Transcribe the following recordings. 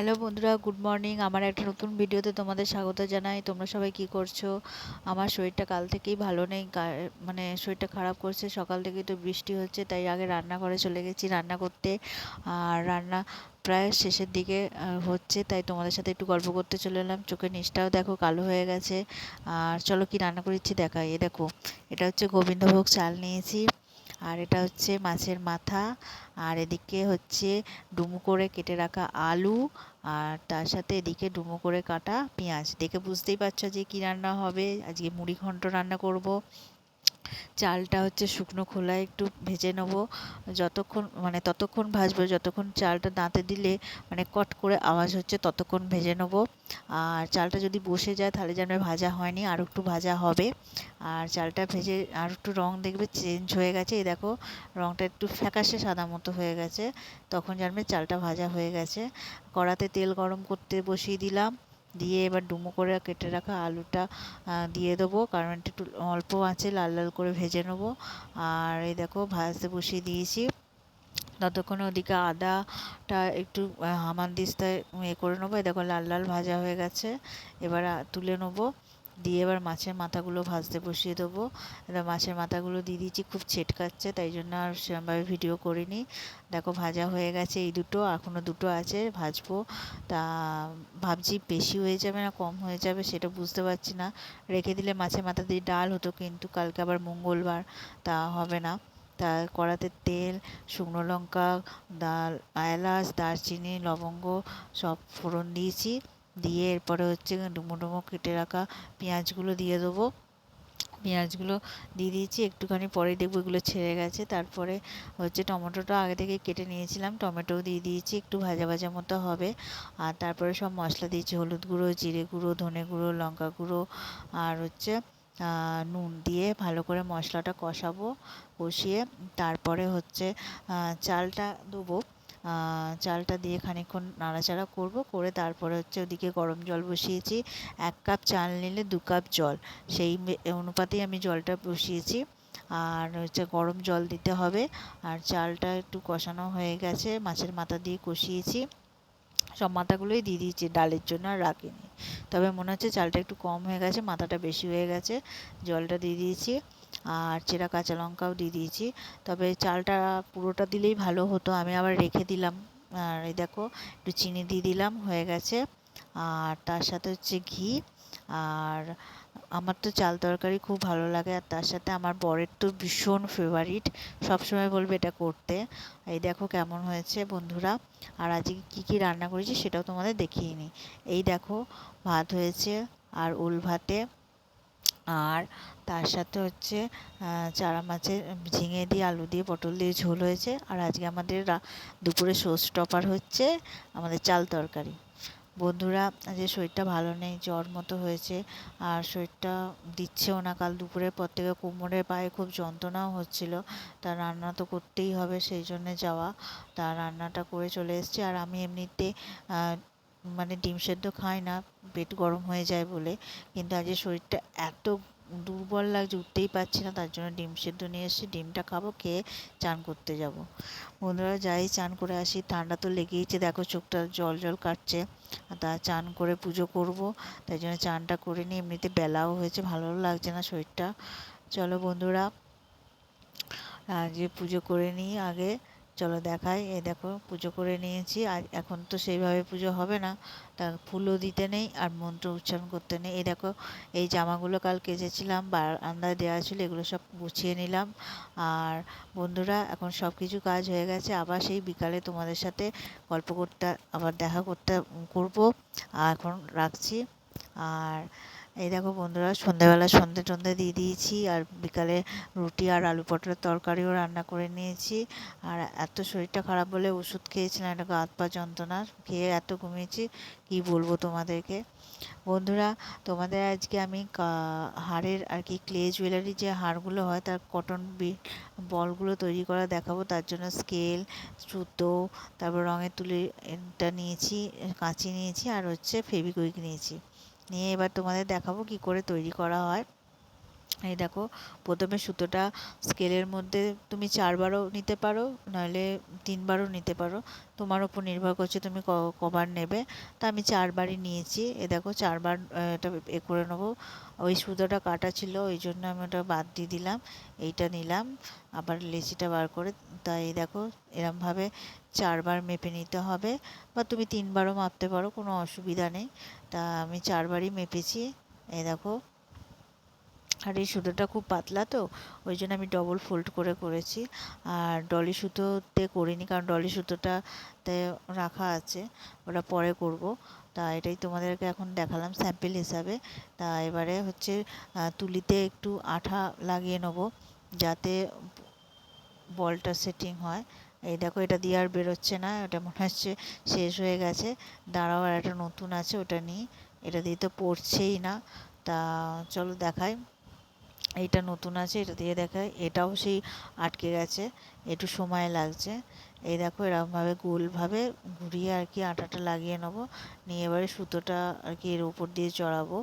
Hello বন্ধুরা, good morning. আমার একটা নতুন ভিডিওতে তোমাদের স্বাগত জানাই। তোমরা সবাই কি করছ? আমার শরীরটা কাল থেকেই ভালো নেই মানে শরীরটা খারাপ করছে। সকাল থেকেই তো বৃষ্টি হচ্ছে, তাই আগে রান্নাঘরে চলে গেছি রান্না করতে। আর রান্না প্রায় শেষের দিকে হচ্ছে, তাই তোমাদের সাথে একটু গল্প করতে চলে এলাম। চোখের নিচটাও দেখো, কালো হয়ে গেছে। আর চলো কি রান্না করেছি দেখাই। এ দেখো, এটা হচ্ছে গোবিন্দভোগ চাল নিয়েছি। আর এটা হচ্ছে মাছের মাথা। আর এদিকে হচ্ছে ডুমু করে কেটে রাখা আলু আর তার সাথে এদিকে ডুমু করে কাটা পেঁয়াজ। দেখে বুঝতেই পারছ যে কী রান্না হবে। আজকে মুড়ি ঘন্ট রান্না করব। চালটা হচ্ছে শুকনো খোলায় একটু ভেজে নেব। যতক্ষণ মানে ততক্ষণ ভাজবো, যতক্ষণ চালটা দাঁতে দিলে মানে কট করে আওয়াজ হচ্ছে ততক্ষণ ভেজে নেব। আর চালটা যদি বসে যায় তাহলে যেন ভাজা হয়নি আর একটু ভাজা হবে। আর চালটা ভেজে আর একটু রং দেখবে চেঞ্জ হয়ে গেছে। এই দেখো, রংটা একটু ফ্যাকাশে সাদা মতো হয়ে গেছে। তখন জানবে চালটা ভাজা হয়ে গেছে। কড়াতে তেল গরম করতে বসিয়ে দিলাম। দিয়ে এবার ডুমো করে কেটে রাখা আলুটা দিয়ে দেবো। কারণ একটু অল্প আঁচে লাল লাল করে ভেজে নেব। আর এই দেখো, ভাজতে বসিয়ে দিয়েছি। ততক্ষণে ওদিকে আদাটা একটু হামানদিস্তায় এ করে নেব। দেখো, লাল লাল ভাজা হয়ে গেছে। এবার তুলে নেব। দিয়ে এবার মাছের মাথাগুলো ভাজতে বসিয়ে দেবো। এবার মাছের মাথাগুলো দিয়ে দিয়েছি, খুব ছেটকাচ্ছে, তাই জন্য আর সেরকমভাবে ভিডিও করিনি। দেখো ভাজা হয়ে গেছে এই দুটো এখনও দুটো আছে, ভাজবো। তা ভাবছি বেশি হয়ে যাবে না কম হয়ে যাবে সেটা বুঝতে পারছি না। রেখে দিলে মাছের মাথা দিয়ে ডাল হতো কিন্তু কালকে আবার মঙ্গলবার, তা হবে না। তা কড়াতে তেল, শুকনো লঙ্কা ডাল এলাচ, দারচিনি, লবঙ্গ সব ফোড়ন দিয়েছি। দিয়ে এরপরে হচ্ছে ডুমো ডুমো কেটে রাখা পেঁয়াজগুলো দিয়ে দেবো। পেঁয়াজগুলো দিয়ে দিয়েছি, একটুখানি পরে দেখব এগুলো ছেড়ে গেছে। তারপরে হচ্ছে টমেটোটা আগে থেকে কেটে নিয়েছিলাম, টমেটোও দিয়ে দিয়েছি, একটু ভাজা ভাজা মতো হবে। আর তারপরে সব মশলা দিয়েছি, হলুদ গুঁড়ো, জিরে গুঁড়ো, ধনে গুঁড়ো, লঙ্কা গুঁড়ো আর হচ্ছে নুন দিয়ে ভালো করে মশলাটা কষাবো, কষিয়ে তারপরে হচ্ছে চালটা দেবো। চালটা দিয়ে খানিকক্ষণ নাড়াচাড়া করব, করে তারপরে হচ্ছে ওদিকে গরম জল বসিয়েছি। এক কাপ চাল নিলে দু কাপ জল। সেই অনুপাতেই আমি জলটা বসিয়েছি। আর হচ্ছে গরম জল দিতে হবে। আর চালটা একটু কষানো হয়ে গেছে, মাছের মাথা দিয়ে কষিয়েছি। সব মাথাগুলোই দিয়ে দিয়েছি, ডালের জন্য আর রাখিনি। তবে মনে হচ্ছে চালটা একটু কম হয়ে গেছে, মাথাটা বেশি হয়ে গেছে, জলটা দিয়ে দিয়েছি। আর চেরা কাঁচা লঙ্কাও দিয়ে দিয়েছি। তবে চালটা পুরোটা দিলেই ভালো হতো। আমি আবার রেখে দিলাম। আর এই দেখো, একটু চিনি দিয়ে দিলাম, হয়ে গেছে। আর তার সাথে হচ্ছে ঘি। আর আমার তো চাল তরকারি খুব ভালো লাগে। আর তার সাথে আমার বরের তো ভীষণ ফেভারিট সবসময় বলবে এটা করতে। এই দেখো কেমন হয়েছে বন্ধুরা। আর আজকে কী কী রান্না করেছি সেটাও তোমাদের দেখিয়ে নিই এই দেখো, ভাত হয়েছে আর উল ভাতে আর তার সাথে হচ্ছে চারা মাছের ঝিঙে দিয়ে, আলু দিয়ে, পটল দিয়ে ঝোল হয়েছে। আর আজকে আমাদের দুপুরে শোষ টপার হচ্ছে আমাদের চাল তরকারি। বন্ধুরা যে শরীরটা ভালো নেই, জ্বর মতো হয়েছে, আর শরীরটা দিচ্ছেও না। কাল দুপুরের পর থেকে কোমরের পায়ে খুব যন্ত্রণাও হচ্ছিল। তা রান্না তো করতেই হবে, সেই জন্যে যাওয়া। তা রান্নাটা করে চলে এসেছি। আর আমি এমনিতে মানে ডিম সেদ্ধ খাই না, পেট গরম হয়ে যায় বলে। কিন্তু আজকে শরীরটা এত দুর্বল লাগছে, উঠতেই পারছি না, তার জন্য ডিম সেদ্ধ নিয়ে এসেছি, ডিমটা খাব, খেয়ে চান করতে যাব। বন্ধুরা, যাই চান করে আসি, ঠান্ডা তো লেগেইছে, দেখো চোখটা জল জল কাটছে। তা চান করে পুজো করব, তাই জন্য চানটা করে নিই, এমনিতে বেলাও হয়েছে ভালো লাগছে না শরীরটা। চলো বন্ধুরা যে পুজো করে নিই আগে। চলো দেখাই। এই দেখো, পুজো করে নিয়েছি। আর এখন তো সেইভাবে পুজো হবে না। তা ফুলও দিতে নেই আর মন্ত্র উচ্চারণ করতে নেই। এই দেখো, এই জামাগুলো কাল কেচেছিলাম বারান্দায় দেওয়া ছিল, এগুলো সব গুছিয়ে নিলাম। আর বন্ধুরা, এখন সব কিছু কাজ হয়ে গেছে। আবার সেই বিকালে তোমাদের সাথে গল্প করতে, আবার দেখা করতে করব। আর এখন রাখছি। আর এই দেখো বন্ধুরা সন্ধ্যেবেলা সন্ধে টন্ধে দিয়ে দিয়েছি, আর বিকালে রুটি আর আলু পটলের তরকারিও রান্না করে নিয়েছি। আর এত শরীরটা খারাপ বলে ওষুধ খেয়েছিলাম একটা হাত পা যন্ত্রণা, খেয়ে এত ঘুমিয়েছি, কি বলব তোমাদেরকে? বন্ধুরা, তোমাদের আজকে আমি হাড়ের আর কি ক্লে জুয়েলারি যে হাড়গুলো হয়, তার কটন বলগুলো তৈরি করা দেখাবো, তার জন্য স্কেল সুতো, তারপর রঙের তুলিটা নিয়েছি, কাঁচি নিয়েছি, আর হচ্ছে ফেবিকুইক নিয়েছি। নিয়ে এবার তোমাদের দেখাবো কি করে তৈরি করা হয়। এই দেখো, প্রথমে সুতোটা স্কেলের মধ্যে তুমি চারবারও নিতে পারো নাহলে তিনবারও নিতে পারো। তোমার উপর নির্ভর করছে তুমি কবার নেবে। তা আমি চারবারই নিয়েছি। এ দেখো, চারবার এটা এ করে নেব। ওই সুতোটা কাটা ছিল, ওই জন্য আমি ওটা বাদ দিয়ে দিলাম। এইটা নিলাম, আবার লেচিটা বার করে তাই দেখো, এরমভাবে চারবার মেপে নিতে হবে। বা তুমি তিনবারও মাপতে পারো, কোনো অসুবিধা নেই। তা আমি চারবারই মেপেছি। এই দেখো। আর এই সুতোটা খুব পাতলা তো, ওই জন্য আমি ডবল ফোল্ড করে করেছি। আর ডলি সুতোতে করিনি, কারণ ডলি সুতোটাতে রাখা আছে, ওটা পরে করব। তা এটাই তোমাদেরকে এখন দেখালাম স্যাম্পেল হিসাবে। তা এবারে হচ্ছে তুলিতে একটু আঠা লাগিয়ে নেব, যাতে বলটা সেটিং হয়। এই দেখো, এটা দিয়ে আর বেরোচ্ছে না, ওটা মনে হচ্ছে শেষ হয়ে গেছে। দাঁড়াও, আর একটা নতুন আছে, ওটা নিই। এটা দিয়ে তো পড়ছেই না। তা চলো দেখাই। এইটা নতুন আছে, এটা দিয়ে দেখায় এটাও সেই আটকে গেছে, একটু সময় লাগছে। এই দেখো, এরকমভাবে গোলভাবে ঘুরিয়ে আর কি আটাটা লাগিয়ে নেব। নিয়ে এবারে সুতোটা আর কি এর উপর দিয়ে চড়াবো।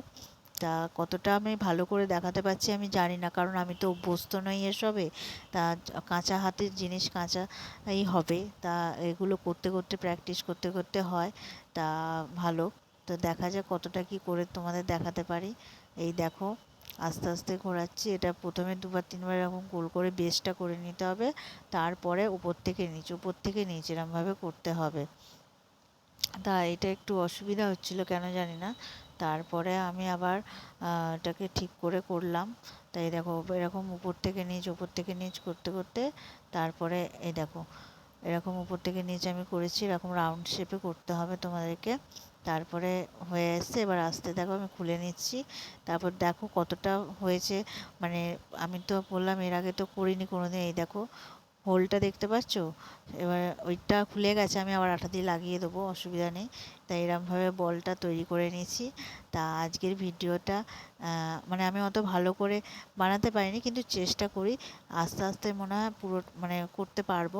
তা কতটা আমি ভালো করে দেখাতে পারছি আমি জানি না, কারণ আমি তো অভ্যস্ত নই এসবে। তা কাঁচা হাতের জিনিস কাঁচা এই হবে। তা এগুলো করতে করতে প্র্যাকটিস করতে করতে হয়। তা ভালো। তো দেখা যাক কতটা কি করে তোমাদের দেখাতে পারি। এই দেখো, আস্তে আস্তে ঘোরাচ্ছি। এটা প্রথমে দুবার, তিনবার এরকম গোল করে বেসটা করে নিতে হবে। তারপরে উপর থেকে নিচ, উপর থেকে নিচ এরমভাবে করতে হবে। তা এটা একটু অসুবিধা হচ্ছিল কেন জানি না। তারপরে আমি আবার এটাকে ঠিক করে করলাম। তাই দেখো, এরকম উপর থেকে নিচ, উপর থেকে নিচ করতে করতে তারপরে এই দেখো, এরকম উপর থেকে নিচ আমি করেছি, এরকম রাউন্ড শেপে করতে হবে তোমাদেরকে। তারপরে হয়ে এসছে, এবার আস্তে দেখো আমি খুলে নিচ্ছি। তারপর দেখো কতটা হয়েছে মানে আমি তো বললাম এর আগে তো করিনি কোনোদিন, এই দেখো হোলটা দেখতে পাচ্ছ? এবার ওইটা খুলে গেছে, আমি আবার আঠা দিয়ে লাগিয়ে দেবো, অসুবিধা নেই। তাই এরমভাবে বলটা তৈরি করে নিয়েছি। তা আজকের ভিডিওটা মানে আমি অত ভালো করে বানাতে পারিনি, কিন্তু চেষ্টা করি। আস্তে আস্তে মনে হয় পুরো মানে করতে পারব।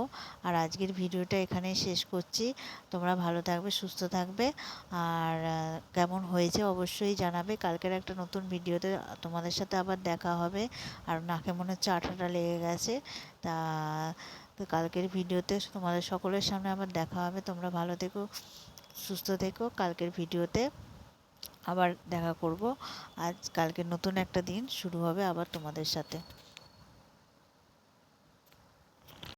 আর আজকের ভিডিওটা এখানেই শেষ করছি। তোমরা ভালো থাকবে, সুস্থ থাকবে। আর কেমন হয়েছে অবশ্যই জানাবে। কালকের একটা নতুন ভিডিওতে তোমাদের সাথে আবার দেখা হবে। আর নাকে মনে হচ্ছে আঠাটা লেগে গেছে। তা, তো কালকের ভিডিওতে তোমাদের সকলের সামনে আবার দেখা হবে। তোমরা ভালো থেকো। সুস্থ থেকো, কালকের ভিডিওতে আবার দেখা করব। আজ কালকে নতুন একটা দিন, শুরু হবে আবার তোমাদের সাথে।